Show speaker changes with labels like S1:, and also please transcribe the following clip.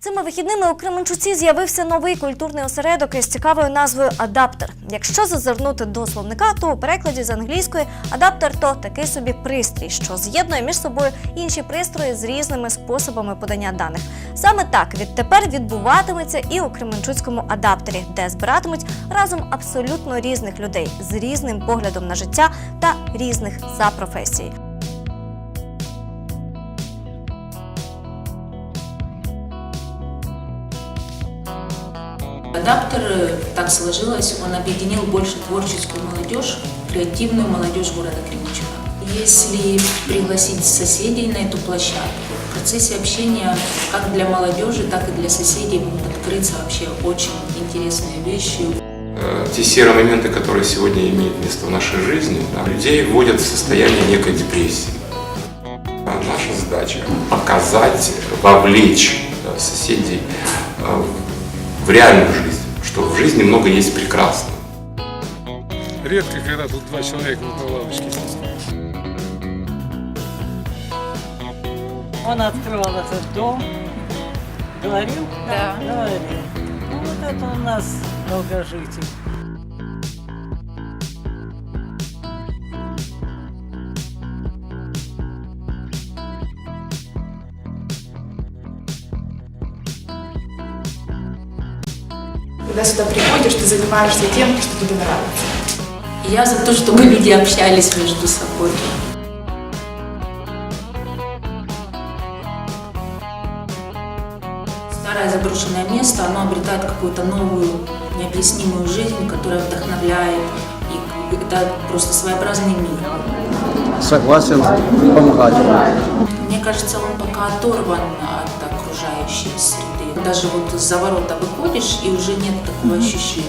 S1: Цими вихідними у Кременчуці з'явився новий культурний осередок із цікавою назвою Адаптер. Якщо зазирнути до словника, то у перекладі з англійської адаптер то такий собі пристрій, що з'єднує між собою інші пристрої з різними способами подання даних. Саме так відтепер відбуватиметься і у Кременчуцькому адаптері, де збиратимуть разом абсолютно різних людей з різним поглядом на життя та різних за професії.
S2: Адаптер, э, так сложилось, он объединил больше творческую молодежь, креативную молодежь города Кременчуга. Если пригласить соседей на эту площадку, в процессе общения как для молодежи, так и для соседей могут открыться вообще очень интересные вещи.
S3: Э, те серые моменты, которые сегодня имеют место в нашей жизни, да, людей вводят в состояние некой депрессии. Наша задача показать, вовлечь да, соседей э, в реальную жизнь, что в жизни много есть прекрасного.
S4: Редко, когда тут два человека на лавочке.
S5: Он открывал этот дом. Говорил?
S2: Да.
S5: Говорил. Ну вот это у нас долгожитель.
S6: Когда сюда приходишь, ты занимаешься тем, что тебе нравится.
S2: Я за то, чтобы люди общались между собой. Старое заброшенное место, оно обретает какую-то новую, необъяснимую жизнь, которая вдохновляет. И это просто своеобразный мир.
S7: согласен помогать.
S2: Мне кажется, он пока оторван от окружающей среды. Даже вот за ворота выходишь, и уже нет такого ощущения.